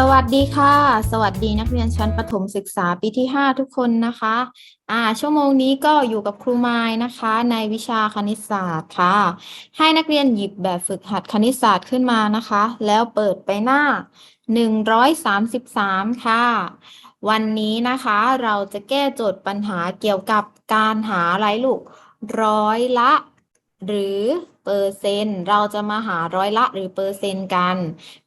สวัสดีค่ะ สวัสดีนักเรียนชั้นประถมศึกษาปีที่ 5 ทุกคนนะคะอ่าชั่วโมงนี้ก็อยู่กับครูไม้นะคะ ในวิชาคณิตศาสตร์ค่ะ ให้นักเรียนหยิบแบบฝึกหัดคณิตศาสตร์ขึ้นมานะคะ แล้วเปิดไปหน้า 133 ค่ะ วันนี้นะคะเราจะแก้โจทย์ปัญหาเกี่ยวกับการหาอะไรลูกร้อยละ หรือเปอร์เซ็นต์เราจะมาหาร้อยละหรือเปอร์เซ็นต์กัน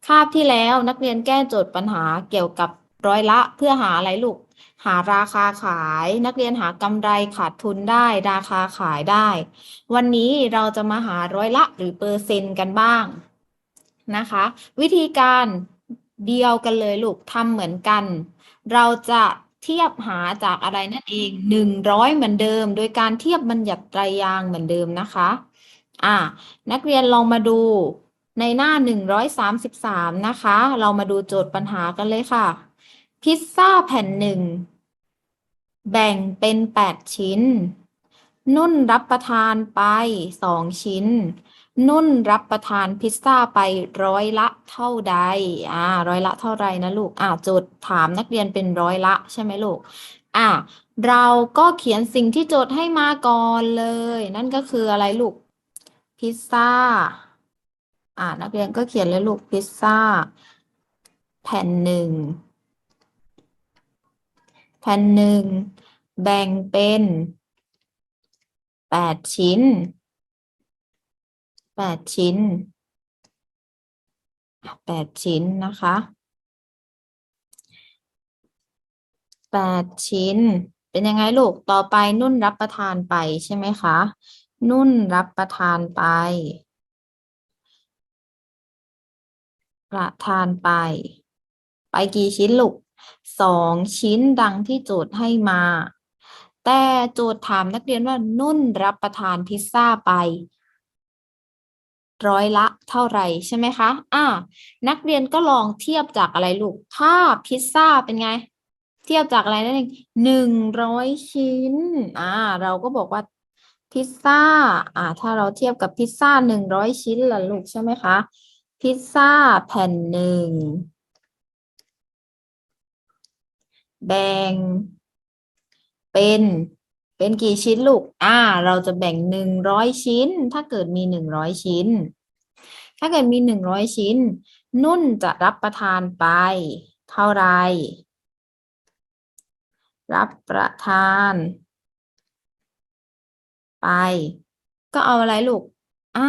คาบที่แล้วนักเรียนแก้โจทย์ปัญหาเกี่ยวกับร้อยละเพื่อหาอะไรลูก หาราคาขาย นักเรียนหากำไรขาดทุนได้ ราคาขายได้ วันนี้เราจะมาหาร้อยละหรือเปอร์เซ็นต์กันบ้างนะคะ วิธีการเดียวกันเลยลูกทำเหมือนกัน เราจะเทียบหาจากอะไรนั่นเองหนึ่งร้อยเหมือนเดิม โดยการเทียบบัญญัติไตรยางเหมือนเดิมนะคะ อ่า นักเรียนลองมาดูในหน้า 133 นะคะ เรามาดูโจทย์ปัญหากันเลยค่ะ พิซซ่าแผ่นหนึ่ง แบ่งเป็น 8 ชิ้น นุ่นรับประทานไป 2 ชิ้น นุ่นรับประทานพิซซ่าไปร้อยละเท่าใด อ่า ร้อยละเท่าไรนะลูก อ่า โจทย์ถามนักเรียนเป็นร้อยละใช่ไหมลูก อ่าเราก็เขียนสิ่งที่โจทย์ให้มาก่อนเลย นั่นก็คืออะไรลูก พิซซ่า อ่า นักเรียนก็เขียนเลยลูกพิซซ่า แผ่นหนึ่ง แผ่นหนึ่ง แบ่งเป็นแปดชิ้นแปดชิ้นแปดชิ้นนะคะแปดชิ้น เป็นยังไงลูก ต่อไปนุ่นรับประทานไปใช่ไหมคะ นุ่นรับประทานไป ประทานไป ไปกี่ชิ้นลูกสองชิ้นดังที่โจทย์ให้มา แต่โจทย์ถามนักเรียนว่านุ่นรับประทานพิซซ่าไป ร้อยละเท่าไหร่ใช่ไหมคะอ่านักเรียนก็ลองเทียบจากอะไรลูก ถ้าพิซซ่าเป็นไง เทียบจากอะไรนั่นเองหนึ่งร้อยชิ้น อ่า เราก็บอกว่า พิซซ่า อ่า ถ้าเราเทียบกับพิซซ่าหนึ่งร้อยชิ้นล่ะลูกใช่ไหมคะ พิซซ่าแผ่นหนึ่ง แบ่ง เป็นเป็นกี่ชิ้นลูก อ่า เราจะแบ่งหนึ่งร้อยชิ้น ถ้าเกิดมีหนึ่งร้อยชิ้น ถ้าเกิดมีหนึ่งร้อยชิ้น นุ่นจะรับประทานไป เท่าไร รับประทาน ไป ก็เอาอะไรลูก อ่า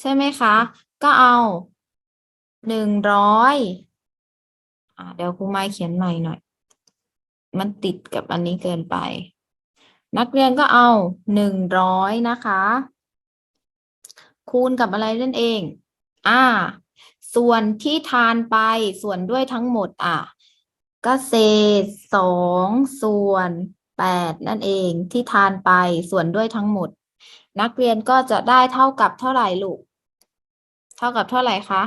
ใช่ไหมคะ ก็เอาหนึ่งร้อยอ่าเดี๋ยวครูไม้เขียนใหม่หน่อย มันติดกับอันนี้เกินไป นักเรียนก็เอาหนึ่งร้อยนะคะ คูณกับอะไรนั่นเอง อ่า ส่วนที่ทานไปส่วนด้วยทั้งหมด อะก็เศษสองส่วน แปดนั่นเองที่ทานไปส่วนด้วยทั้งหมด นักเรียนก็จะได้เท่ากับเท่าไหร่ลูก เท่ากับเท่าไหร่คะ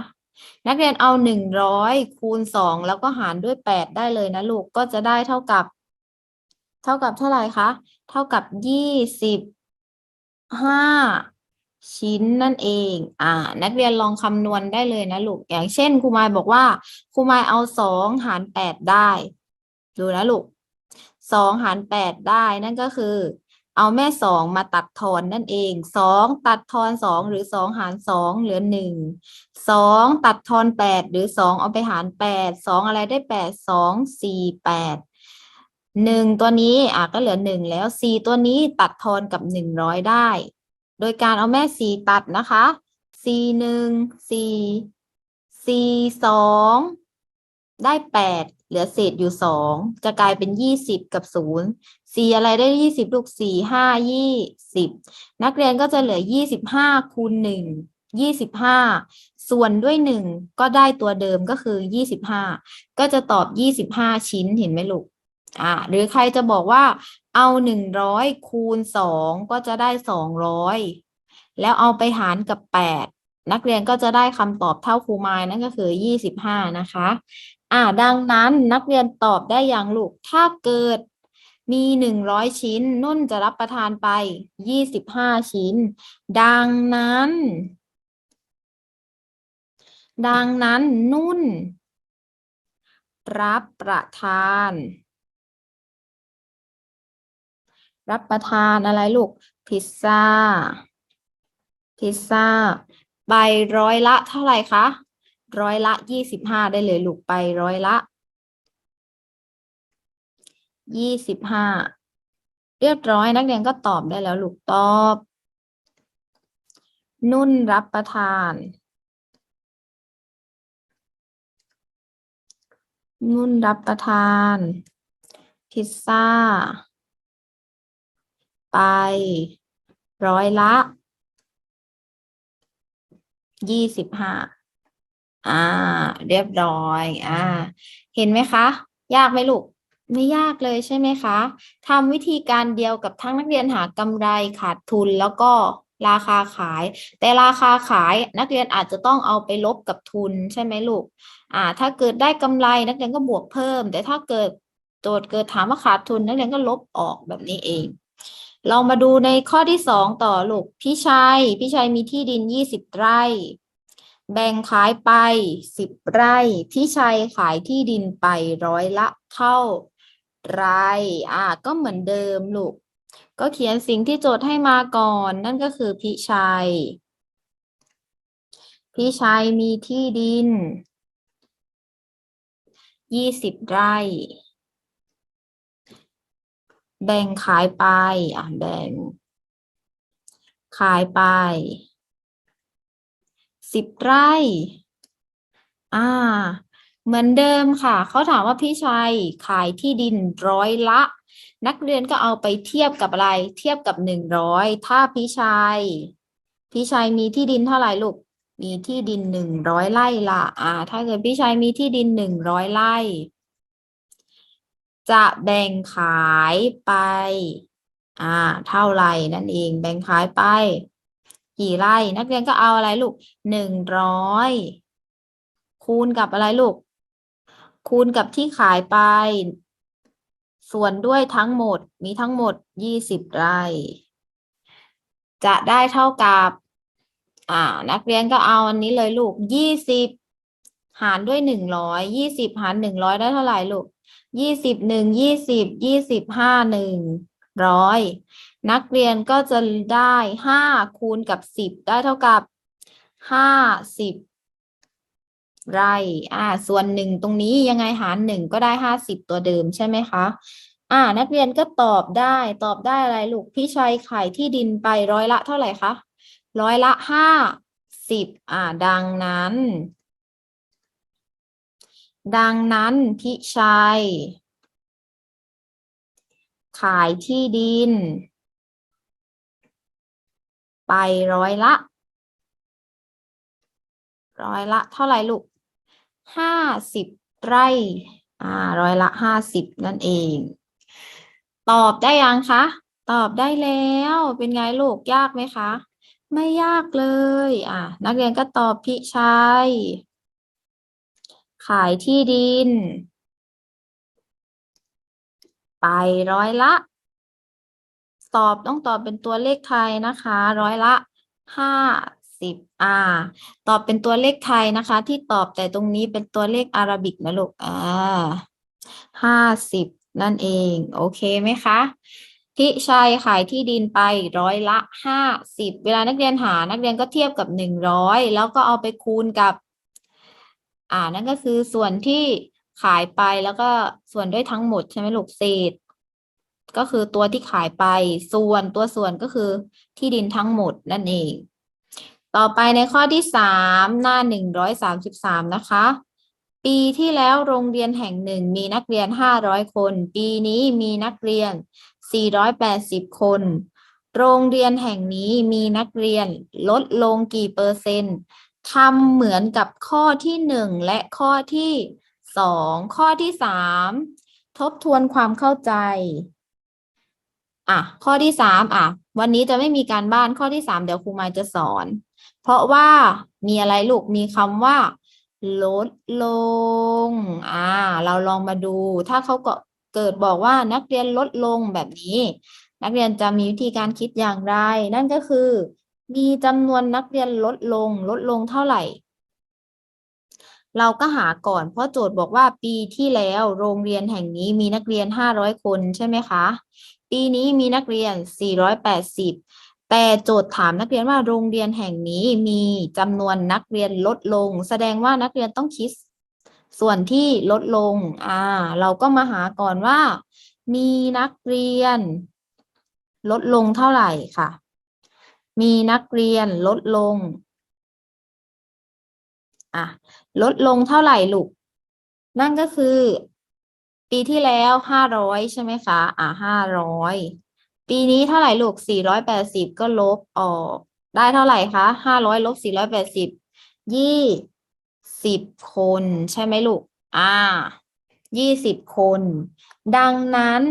นักเรียนเอาหนึ่งร้อยคูณสองแล้วก็หารด้วยแปดได้เลยนะลูกก็จะได้เท่ากับ เท่ากับเท่าไหร่คะเท่ากับยี่สิบห้าชิ้นนั่นเอง อ่า นักเรียนลองคำนวณได้เลยนะลูก อย่างเช่นครูมายบอกว่าครูมายเอาสองหารแปดได้ ดูนะลูก สองหารแปดได้นั่นก็คือ เอาแม่สองมาตัดทอนนั่นเองสองตัดทอนสองหรือสองหารสองเหลือหนึ่งสองตัดทอนแปดหรือสองเอาไปหารแปดสองอะไรได้แปดสองสี่แปดหนึ่งตัวนี้อะก็เหลือหนึ่งแล้วสี่ตัวนี้ตัดทอนกับหนึ่งร้อยได้ โดยการเอาแม่สี่ตัดนะคะสี่หนึ่งสี่สี่สองได้แปด เหลือเศษอยู่สองจะกลายเป็นยี่สิบกับศูนย์สี่อะไรได้ยี่สิบลูกสี่ห้ายี่สิบนักเรียนก็จะเหลือยี่สิบห้าคูณหนึ่งยี่สิบห้าส่วนด้วยหนึ่งก็ได้ตัวเดิมก็คือยี่สิบห้าก็จะตอบยี่สิบห้าชิ้นเห็นไหมลูกอ่าหรือใครจะบอกว่าเอาหนึ่งร้อยคูณสองก็จะได้สองร้อยแล้วเอาไปหารกับแปดนักเรียนก็จะได้คำตอบเท่าครูไมายนั่นก็คือยี่สิบห้านะคะ อ่าดังนั้นนักเรียนตอบได้อย่างลูก ถ้าเกิดมีหนึ่งร้อยชิ้น นุ่นจะรับประทานไปยี่สิบห้าชิ้น ดังนั้น ดังนั้นนุ่น รับประทาน รับประทานอะไรลูก พิซซ่า พิซซ่า ไปร้อยละเท่าไหร่คะ ร้อยละยี่สิบห้าได้เลยลูกไปร้อยละยี่สิบห้าเรียบร้อยนักเรียนก็ตอบได้แล้วลูกตอบ นุ่นรับประทาน นุ่นรับประทาน พิซซ่า ไป ร้อยละยี่สิบห้า อ่า เรียบร้อย อ่า เห็นไหมคะ ยากไหมลูก ไม่ยากเลยใช่ไหมคะทำวิธีการเดียวกับทั้งนักเรียนหากำไรขาดทุนแล้วก็ราคาขาย แต่ราคาขายนักเรียนอาจจะต้องเอาไปลบกับทุนใช่ไหมลูก อ่า ถ้าเกิดได้กำไรนักเรียนก็บวกเพิ่ม แต่ถ้าเกิดโจทย์เกิดถามว่าขาดทุนนักเรียนก็ลบออกแบบนี้เอง เรามาดูในข้อที่สองต่อลูกพี่ชัยพี่ชัยมีที่ดินยี่สิบไร่ แบ่งขายไปสิบไร่พี่ชัยขายที่ดินไปร้อยละเท่าไรอ่าก็เหมือนเดิมลูก ก็เขียนสิ่งที่โจทย์ให้มาก่อน นั่นก็คือพี่ชัย พี่ชัยมีที่ดินยี่สิบไร่ แบ่งขายไป อะแบ่ง ขายไป สิบไร่ อ่า เหมือนเดิมค่ะ เขาถามว่าพี่ชัยขายที่ดินร้อยละ นักเรียนก็เอาไปเทียบกับอะไร เทียบกับหนึ่งร้อย ถ้าพี่ชัย พี่ชัยมีที่ดินเท่าไหร่ลูก มีที่ดินหนึ่งร้อยไร่ละอ่า ถ้าเกิดพี่ชัยมีที่ดินหนึ่งร้อยไร่ จะแบ่งขายไป อ่า เท่าไหร่นั่นเอง แบ่งขายไป กี่ไร่ นักเรียนก็เอาอะไรลูกหนึ่งร้อยคูณกับอะไรลูก คูณกับที่ขายไป ส่วนด้วยทั้งหมดมีทั้งหมดยี่สิบไร่ จะได้เท่ากับ อ่า นักเรียนก็เอาอันนี้เลยลูกยี่สิบหารด้วยหนึ่งร้อยยี่สิบหารหนึ่งร้อยได้เท่าไหร่ลูกยี่สิบหนึ่งยี่สิบยี่สิบห้าหนึ่งร้อย นักเรียนก็จะได้ห้าคูณกับสิบได้เท่ากับห้าสิบไร่อ่า ส่วนหนึ่งตรงนี้ยังไงหารหนึ่งก็ได้ห้าสิบตัวเดิมใช่ไหมคะ อ่า นักเรียนก็ตอบได้ตอบได้อะไรลูกพี่ชัยขายที่ดินไปร้อยละเท่าไหร่คะร้อยละห้าสิบอ่า ดังนั้น ดังนั้นพี่ชัย ขายที่ดิน ไปร้อยละ ร้อยละ เท่าไหร่ลูกห้าสิบไร่อ่าร้อยละห้าสิบนั่นเอง ตอบได้ยังคะ ตอบได้แล้วเป็นไงลูกยากไหมคะ ไม่ยากเลย อ่านักเรียนก็ตอบพี่ชัย ขายที่ดิน ไปร้อยละ ตอบต้องตอบเป็นตัวเลขไทยนะคะ ร้อยละห้าสิบอ่า ตอบเป็นตัวเลขไทยนะคะ ที่ตอบแต่ตรงนี้เป็นตัวเลขอาราบิกนะลูกอ่าห้าสิบนั่นเอง โอเคไหมคะพิชัยขายที่ดินไปร้อยละห้าสิบเวลานักเรียนหานักเรียนก็เทียบกับหนึ่งร้อยแล้วก็เอาไปคูณกับ อ่านั่นก็คือส่วนที่ขายไปแล้วก็ส่วนด้วยทั้งหมดใช่ไหมลูกเศษ ก็คือตัวที่ขายไปส่วนตัวส่วนก็คือที่ดินทั้งหมดนั่นเอง ต่อไปในข้อที่สามหน้าหนึ่งร้อยสามสิบสามนะคะ ปีที่แล้วโรงเรียนแห่งหนึ่งมีนักเรียนห้าร้อยคน ปีนี้มีนักเรียนสี่ร้อยแปดสิบคน โรงเรียนแห่งนี้มีนักเรียนลดลงกี่เปอร์เซ็นต์ทำเหมือนกับข้อที่หนึ่งและข้อที่สองข้อที่สามทบทวนความเข้าใจ อะ ข้อที่สามอะ วันนี้จะไม่มีการบ้านข้อที่สามเดี๋ยวครูมายจะสอน เพราะว่ามีอะไรลูกมีคำว่า ลดลง อ่า เราลองมาดู ถ้าเขาก็เกิดบอกว่านักเรียนลดลงแบบนี้ นักเรียนจะมีวิธีการคิดอย่างไร นั่นก็คือ มีจำนวนนักเรียนลดลง ลดลงเท่าไหร่เราก็หาก่อนเพราะโจทย์บอกว่าปีที่แล้วโรงเรียนแห่งนี้มีนักเรียนห้าร้อยคนใช่ไหมคะ ปีนี้มีนักเรียนสี่ร้อยแปดสิบแต่โจทย์ถามนักเรียนว่าโรงเรียนแห่งนี้มีจำนวนนักเรียนลดลง แสดงว่านักเรียนต้องคิด ส่วนที่ลดลง อ่า เราก็มาหาก่อนว่า มีนักเรียน ลดลงเท่าไหร่ค่ะ มีนักเรียนลดลง อะ ลดลงเท่าไหร่ลูก นั่นก็คือ ปีที่แล้วห้าร้อยใช่ไหมคะ อะห้าร้อยปีนี้เท่าไหร่ลูกสี่ร้อยแปดสิบก็ลบออก ได้เท่าไหร่คะห้าร้อยลบสี่ร้อยแปดสิบยี่สิบคนใช่ไหมลูก อ่ายี่สิบคน ดังนั้น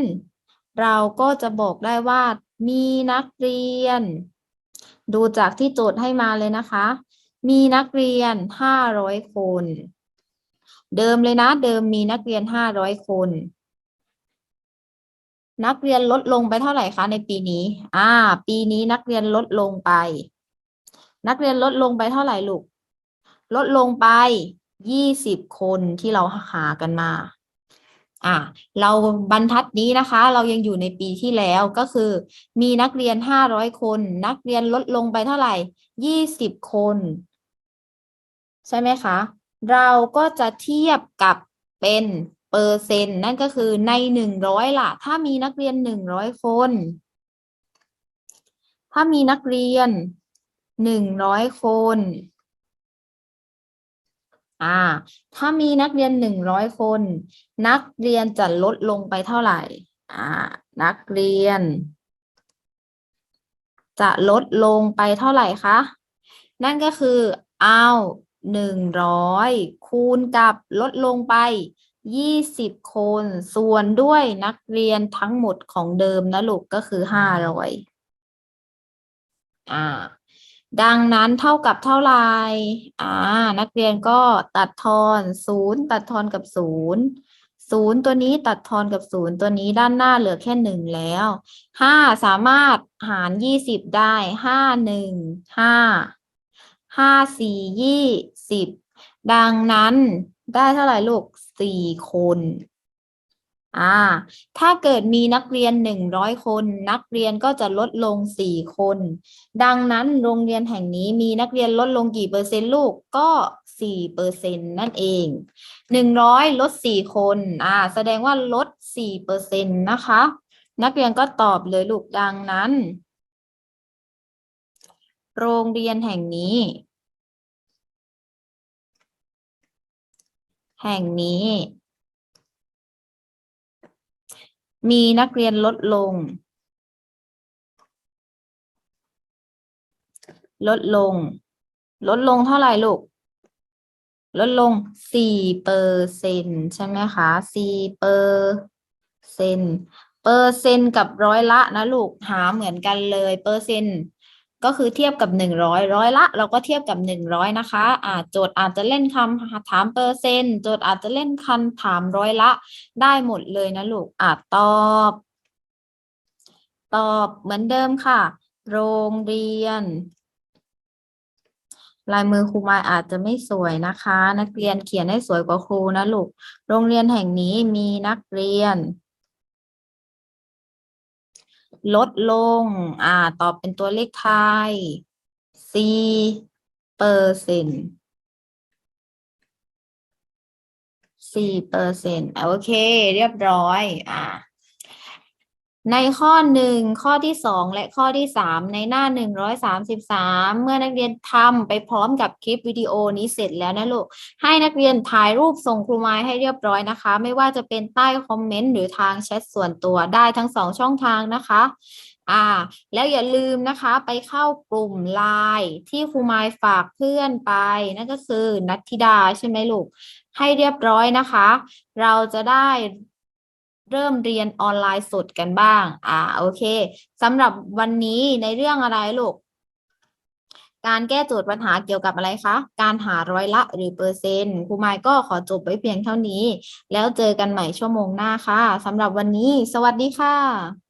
เราก็จะบอกได้ว่ามีนักเรียน ดูจากที่โจทย์ให้มาเลยนะคะ มีนักเรียนห้าร้อยคน เดิมเลยนะ เดิมมีนักเรียนห้าร้อยคน นักเรียนลดลงไปเท่าไหร่คะในปีนี้ อ่า ปีนี้นักเรียนลดลงไป นักเรียนลดลงไปเท่าไหร่ลูก ลดลงไปยี่สิบคนที่เราหากันมา อ่า เราบรรทัดนี้นะคะ เรายังอยู่ในปีที่แล้วก็คือ มีนักเรียนห้าร้อยคน นักเรียนลดลงไปเท่าไหร่ยี่สิบคน ใช่ไหมคะ เราก็จะเทียบกับเป็นเปอร์เซ็นต์นั่นก็คือในหนึ่งร้อยล่ะ ถ้ามีนักเรียนหนึ่งร้อยคน ถ้ามีนักเรียนหนึ่งร้อยคน อ่า ถ้ามีนักเรียนหนึ่งร้อยคน นักเรียนจะลดลงไปเท่าไหร่ อ่า นักเรียน จะลดลงไปเท่าไหร่คะ นั่นก็คือเอา หนึ่งร้อยคูณกับลดลงไปยี่สิบคน ส่วนด้วยนักเรียนทั้งหมดของเดิมนะลูกก็คือห้าร้อยอ่าดังนั้นเท่ากับเท่าไหร่อ่า นักเรียนก็ตัดทอนศูนย์ตัดทอนกับศูนย์ศูนย์ตัวนี้ตัดทอนกับศูนย์ตัวนี้ด้านหน้าเหลือแค่หนึ่งแล้วห้าสามารถหารยี่สิบได้ห้าหนึ่งห้าห้าสี่ยี่ สิบดังนั้นได้เท่าไหร่ลูกสี่คน อ่า ถ้าเกิดมีนักเรียนหนึ่งร้อยคน นักเรียนก็จะลดลงสี่คน ดังนั้นโรงเรียนแห่งนี้มีนักเรียนลดลงกี่เปอร์เซ็นต์ลูกก็สี่เปอร์เซ็นต์นั่นเองหนึ่งร้อยลดสี่คน อ่า แสดงว่าลดสี่เปอร์เซ็นต์นะคะ นักเรียนก็ตอบเลยลูกดังนั้น โรงเรียนแห่งนี้ แห่งนี้ มีนักเรียนลดลง ลดลง ลดลงเท่าไหร่ลูก ลดลงสี่เปอร์เซ็นใช่ไหมคะสี่เปอร์เซ็นเปอร์เซ็นกับร้อยละนะลูกหาเหมือนกันเลย เปอร์เซ็น ก็คือเทียบกับหนึ่งร้อยร้อยละ เราก็เทียบกับหนึ่งร้อยนะคะอ่าโจทย์อาจจะเล่นคำถามเปอร์เซ็นต์โจทย์อาจจะเล่นคำถามร้อยละ ได้หมดเลยนะลูกอ่าตอบ ตอบเหมือนเดิมค่ะ โรงเรียน ลายมือครูมาอาจจะไม่สวยนะคะ นักเรียนเขียนให้สวยกว่าครูนะลูก โรงเรียนแห่งนี้มีนักเรียน ลดลง อ่า ตอบเป็นตัวเลขไทยสี่เปอร์เซ็นต์สี่เปอร์เซ็นต์โอเค เรียบร้อย อ่า ในข้อหนึ่งข้อที่สองและข้อที่สามในหน้าหนึ่งร้อยสามสิบสามเมื่อนักเรียนทำไปพร้อมกับคลิปวิดีโอนี้เสร็จแล้วนะลูก ให้นักเรียนถ่ายรูปส่งครูไม้ให้เรียบร้อยนะคะ ไม่ว่าจะเป็นใต้คอมเมนต์หรือทางแชทส่วนตัวได้ทั้งสองช่องทางนะคะอ่าแล้วอย่าลืมนะคะไปเข้ากลุ่มไลน์ที่ครูไม้ฝากเพื่อนไป นั่นก็คือนัทธิดาใช่ไหมลูก ให้เรียบร้อยนะคะ เราจะได้ เริ่มเรียนออนไลน์สดกันบ้าง อ่า โอเคสำหรับวันนี้ในเรื่องอะไรลูก การแก้โจทย์ปัญหาเกี่ยวกับอะไรคะ การหาร้อยละหรือเปอร์เซ็นต์ครูไมค์ก็ขอจบไว้เพียงเท่านี้ แล้วเจอกันใหม่ชั่วโมงหน้าค่ะสำหรับวันนี้ สวัสดีค่ะ